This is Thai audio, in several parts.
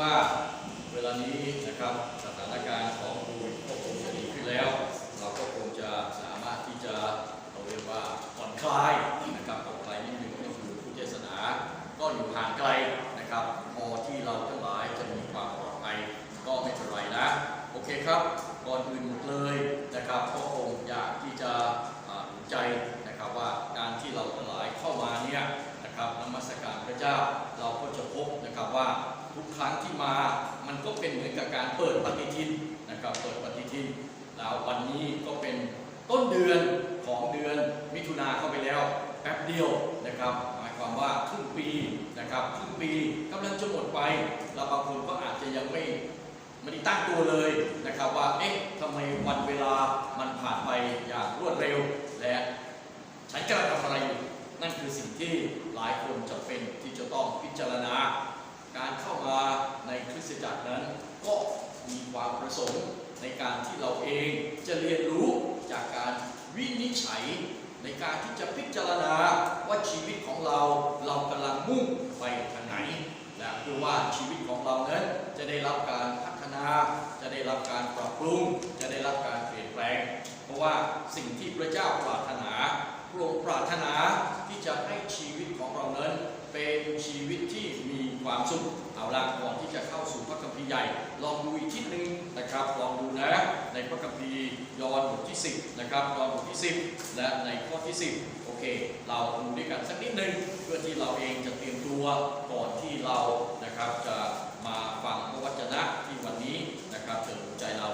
ว่าเวลานี้นะครับสถานการณ์ของโควิดก็คงจะดีขึ้นแล้ว เราก็คงจะสามารถที่จะเราเรียกว่าผ่อนคลายนะครับผ่อนคลายนิดนึงก็คือผู้เทศนา ก็อยู่ห่างไกลนะครับ พอที่เราทั้งหลายจะมีความปลอดภัยก็ไม่เป็นไรนะโอเคครับก่อนอื่นหมดเลยนะครับก็คงอยากที่จะหนุนใจนะครับว่าการที่เราทั้งหลายเข้ามาเนี่ยนะครับนมัสการพระเจ้าเราก็จะพบนะครับว่า ทุกครั้งที่มามันก็เป็นเหมือนกับการเปิดปฏิทินนะครับเปิดปฏิทินแล้ววันนี้ก็เป็นต้นเดือนของเดือนมิถุนาเข้าไปแล้วแป๊บเดียวนะครับหมายความว่าครึ่งปีนะครับครึ่งปีกำลังจะหมดไปแล้วบางคนก็อาจจะยังไม่ไม่ได้ตั้งตัวเลยนะครับว่าเอ๊ะทำไมวันเวลามันผ่านไปอย่างรวดเร็ว และฉันกำลังทำอะไรอยู่นั่นคือสิ่งที่หลายคนจะเป็นที่จะต้องพิจารณา การเข้ามาในคริสตจักรนั้น ก็มีความประสงค์ในการที่เราเองจะเรียนรู้จากการวินิจฉัย ในการที่จะพิจารณาว่าชีวิตของเราเรา สุขเอาละก่อนที่จะเข้าสู่พระคัมภีร์ใหญ่ ลองดูอีกทีหนึ่งนะครับ ลองดูนะ ในพระคัมภีร์ยอห์นบทที่ 10 นะครับ ยอห์นบทที่ 10 และในข้อที่ 10 โอเค เราดูด้วยกันสักนิดหนึ่งเพื่อที่เราเองจะเตรียมตัวก่อนที่เรานะครับจะมาฟังพระวจนะที่วันนี้นะครับเชิญดูใจเรา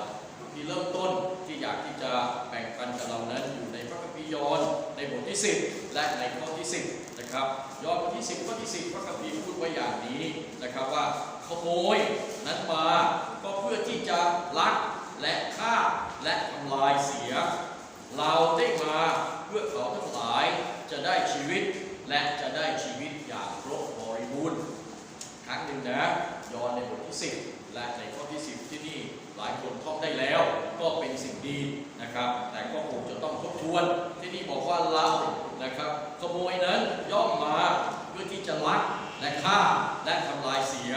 ที่เริ่มต้นที่อยากที่จะแบ่งปันกับเรานั้นอยู่ในพระคัมภีร์ยอห์นในบทที่ 10 และในข้อที่ 10 นะครับยอห์นบทที่ 10ข้อที่ 10 พระคัมภีร์พูดไว้อย่างนี้นะครับว่าขโมยนั้นมาก็เพื่อที่จะลักและฆ่าและทำลายเสีย เราได้มาเพื่อเขาทั้งหลายจะได้ชีวิตและจะได้ชีวิตอย่างครบบริบูรณ์ครั้งหนึ่งนะยอห์นในบทที่ 10 และในข้อที่ 10 ที่นี่หลายคนท่องได้แล้วก็เป็นสิ่งดีนะครับ แต่ก็คงจะต้องทบทวนที่นี่บอกว่าเรา ขโมยนั้นย่อมมาเพื่อที่จะลักและฆ่าและทำลายเสีย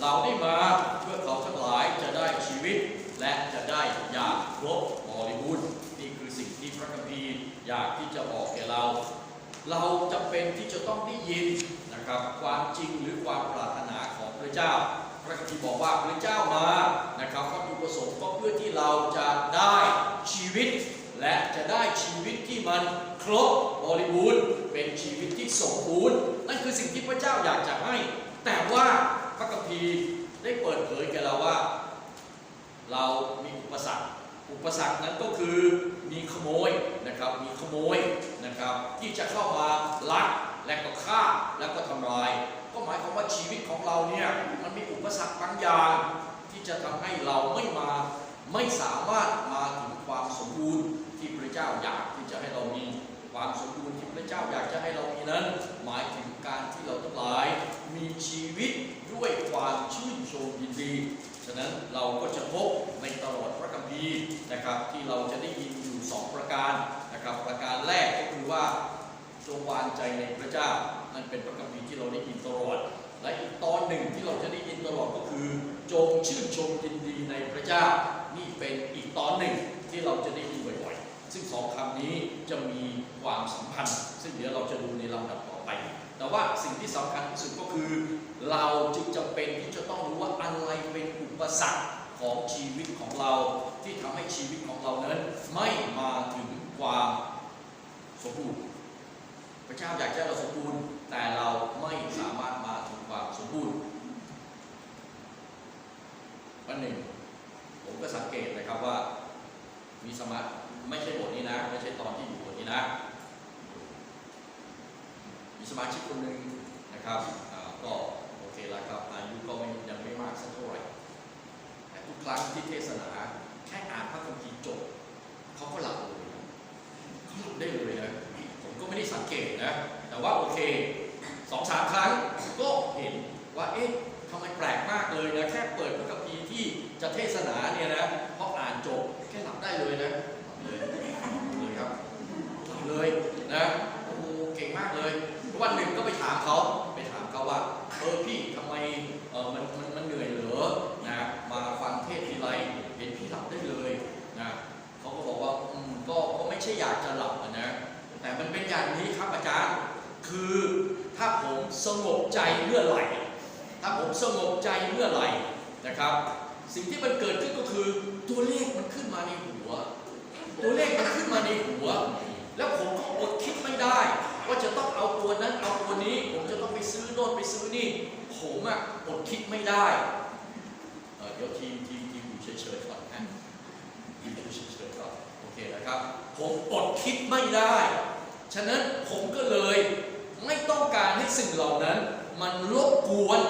เราได้มาเพื่อเขาทั้งหลายจะได้ชีวิต และจะได้อย่างครบบริบูรณ์นี่คือสิ่งที่พระคัมภีร์อยากที่จะบอกแก่เรา เราจำเป็นที่จะต้องได้ยินนะครับความจริงหรือความปรารถนาของพระเจ้า พระคัมภีร์บอกว่าพระเจ้ามานะครับวัตถุประสงค์ก็เพื่อที่เราจะได้ชีวิต และจะได้ชีวิตที่มัน ครบบริบูรณ์เป็นชีวิตที่สมบูรณ์นั่นคือสิ่งที่พระเจ้าอยากจะให้ แต่ว่าพระคัมภีร์ได้เปิดเผยแก่เราว่า เรามีอุปสรรค อุปสรรคนั้นก็คือมีขโมยนะครับ มีขโมยนะครับ ที่จะเข้ามาลักและก็ฆ่าแล้วก็ทำลาย ก็หมายความว่าชีวิตของเราเนี่ยมันมีอุปสรรคบางอย่างที่จะทำให้เราไม่มาไม่สามารถมาถึงความสมบูรณ์ที่พระเจ้าอยากที่จะให้เรามี ความสมบูรณ์ที่พระเจ้าอยากจะให้เรามีนั้น หมายถึงการที่เราทั้งหลาย มีชีวิตด้วยความชื่นชมยินดี ฉะนั้นเราก็จะพบในตลอดพระคัมภีร์นะครับที่เราจะได้ยินอยู่สองประการนะครับ ประการแรกก็คือว่าจงวางใจในพระเจ้านั่นเป็นพระคัมภีร์ที่เราได้ยินตลอด และอีกตอนหนึ่งที่เราจะได้ยินตลอดก็คือ จงชื่นชมยินดีในพระเจ้านี่เป็นอีกตอนหนึ่งที่เราจะได้ยิน ซึ่งสองคำนี้จะมีความสัมพันธ์ ซึ่งเดี๋ยวเราจะดูในลำดับต่อไป แต่ว่าสิ่งที่สำคัญที่สุดก็คือ เราจึงจำเป็นที่จะต้องรู้ว่าอะไรเป็นอุปสรรคของชีวิตของเราที่ทำให้ชีวิตของเรานั้นไม่มาถึงความสมบูรณ์พระเจ้าอยากให้เราสมบูรณ์แต่เรา นะแต่ว่าโอเคสองสามครั้งก็เห็นว่าเอ๊ะทำไมแปลกมากเลยนะแค่เปิดพระคัมภีร์ที่จะเทศนาเนี่ยนะพออ่านจบแค่หลับได้เลยนะเลยครับเลยนะโอ้เก่งมากเลยวันหนึ่งก็ไปถามเขาไปถามเขาว่าเออพี่ทำไมเออมันมันมันเหนื่อยเหรอนะมาฟังเทศทีไรเห็นพี่หลับได้เลยนะเขาก็บอกว่าอืมก็ก็ไม่ใช่อยากจะหลับนะ แต่มันเป็นอย่างนี้ครับอาจารย์ คือถ้าผมสงบใจเมื่อไหร่ ถ้าผมสงบใจเมื่อไหร่นะครับ สิ่งที่มันเกิดขึ้นก็คือตัวเลขมันขึ้นมาในหัว ตัวเลขมันขึ้นมาในหัว แล้วผมก็อดคิดไม่ได้ ว่าจะต้องเอาตัวนั้นเอาตัวนี้ ผมจะต้องไปซื้อโน่นไปซื้อนี่ ผมอะอดคิดไม่ได้เอ่อเดี๋ยวทีมทีมทีมอยู่เฉยๆก่อนนะทีมอยู่เฉยๆก่อนโอเคนะครับ ผมอดคิดไม่ได้ ฉะนั้นผมก็เลยไม่ต้องการให้สิ่งเหล่านั้น มันรบกวน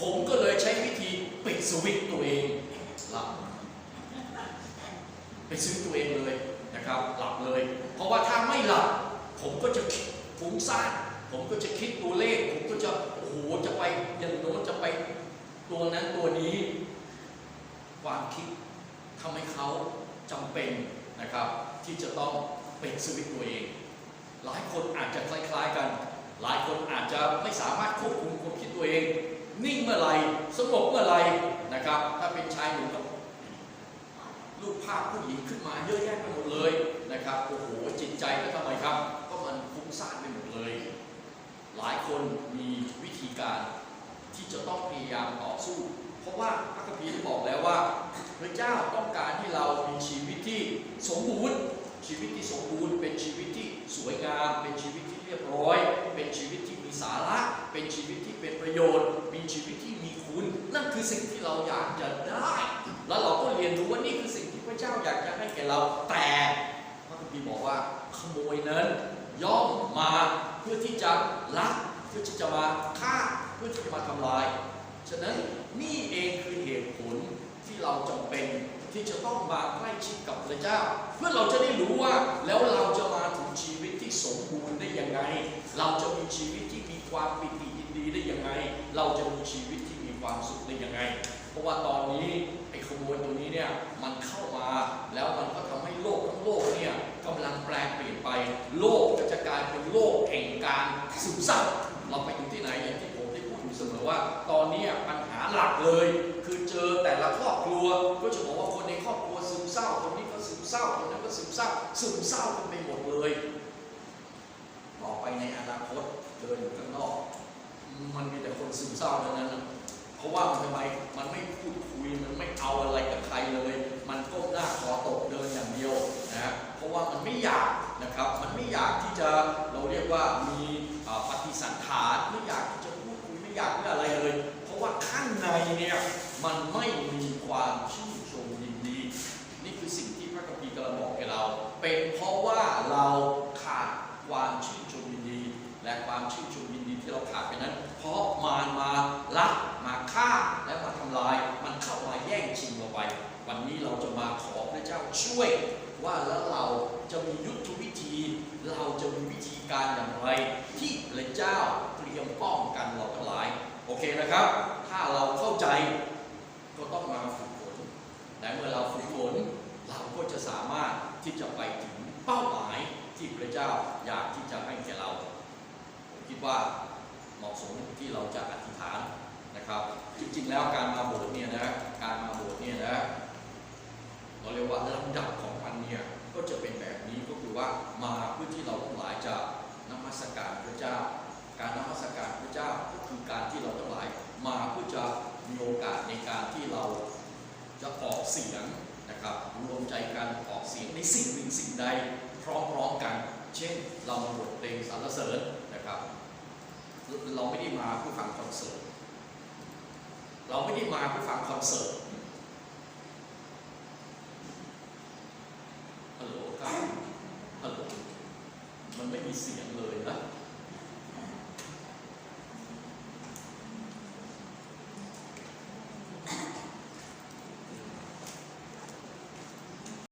ผมก็เลยใช้วิธีปิดสวิตตัวเองหลับไปซื้อตัวเองเลยนะครับ หลับเลย เพราะว่าถ้าไม่หลับ ผมก็จะคิดฟุ้งซ่านผมก็จะคิดตัวเลข ผมก็จะโอ้โหจะไปอย่างโน้นจะไปตัวนั้นตัวนี้ความคิดทำให้เขาจำเป็นนะครับ ที่จะต้องเป็นสวิตตัวเอง หลายคนอาจจะคล้ายๆกัน หลายคนอาจจะไม่สามารถควบคุมความคิดตัวเอง นิ่งเมื่อไรสงบเมื่อไรนะครับ ถ้าเป็นชายหนุ่มรูปภาพผู้หญิงขึ้นมาเยอะแยะไปหมดเลยนะครับโอ้โหจิตใจแล้วทำไมครับ ก็มันฟุ้งซ่านไปหมดเลย หลายคนมีวิธีการที่จะต้องพยายามต่อสู้ เพราะว่าพระคัมภีร์ได้บอกแล้วว่า พระเจ้าต้องการให้เรามีชีวิตที่สมบูรณ์ ชีวิตที่สมบูรณ์ เป็นชีวิตที่สวยงาม เป็นชีวิตที่เรียบร้อย เป็นชีวิตที่มีสาระ เป็นชีวิตที่เป็นประโยชน์ มีชีวิตที่มีคุณ นั่นคือสิ่งที่เราอยากจะได้ แล้วเราก็เรียนรู้ว่านี่คือสิ่งที่พระเจ้าอยากจะให้แก่เรา แต่พระคัมภีร์บอกว่าขโมยนั้นย่อมมาเพื่อที่จะลัก เพื่อที่จะมาฆ่า เพื่อที่จะมาทำลาย ฉะนั้นนี่เองคือเหตุผลที่เราจำเป็น ที่จะต้องมาใกล้ชิดกับพระเจ้า เพื่อเราจะได้รู้ว่าแล้วเราจะมาถึงชีวิตที่สมบูรณ์ได้ยังไง เราจะมีชีวิตที่มีความปิติยินดีได้ยังไง เราจะมีชีวิตที่มีความสุขได้ยังไง เพราะว่าตอนนี้ไอ้ขโมยตัวนี้เนี่ยมันเข้ามาแล้วมันก็ทำให้โลกทั้งโลกเนี่ยกำลังแปลเปลี่ยนไป โลกก็จะกลายเป็นโลกแห่งการซึมเศร้าเราไปอยู่ที่ไหนอย่างที่ผมได้พูดอยู่เสมอว่า ตอนนี้ปั หลักเลย คือเจอแต่ละครอบครัว ก็จะบอกว่าคนในครอบครัวซึมเศร้า คนนี้ก็ซึมเศร้า คนนั้นก็ซึมเศร้า ซึมเศร้ากันไปหมดเลย ต่อไปในอนาคตเดินอยู่ข้างนอก มันมีแต่คนซึมเศร้าเท่านั้น เพราะว่ามันทำไม มันไม่พูดคุย มันไม่เอาอะไร ช่วยว่าแล้วเราจะมียุทธวิธี เราจะมีวิธีการอย่างไร ที่พระเจ้าเตรียมป้องกันเราทั้งหลาย โอเคนะครับ ถ้าเราเข้าใจก็ต้องมาฝึกฝนและเมื่อเราฝึกฝนเราก็จะสามารถที่จะไปถึงเป้าหมายที่พระเจ้าอยากที่จะให้แก่เราผมคิดว่าเหมาะสมที่เราจะอธิษฐานนะครับ จริงๆแล้วการมาโบสถ์เนี่ยนะการมาโบสถ์เนี่ยนะ เราเรียกว่าลำดับของมันเนี่ยก็จะเป็นแบบนี้ก็คือว่ามาเพื่อที่เราทั้งหลายจะนมัสการพระเจ้า การนมัสการพระเจ้าก็คือการที่เราทั้งหลาย มาเพื่อจะมีโอกาสในการที่เราจะออกเสียงนะครับรวมใจกันออกเสียงในสิ่งหนึ่งสิ่งใดพร้อมๆกัน เช่นเรามาบทเพลงสรรเสริญนะครับ เราไม่ได้มาเพื่อฟังคอนเสิร์ตเราไม่ได้มาเพื่อฟังคอนเสิร์ต เสียงเลยนะ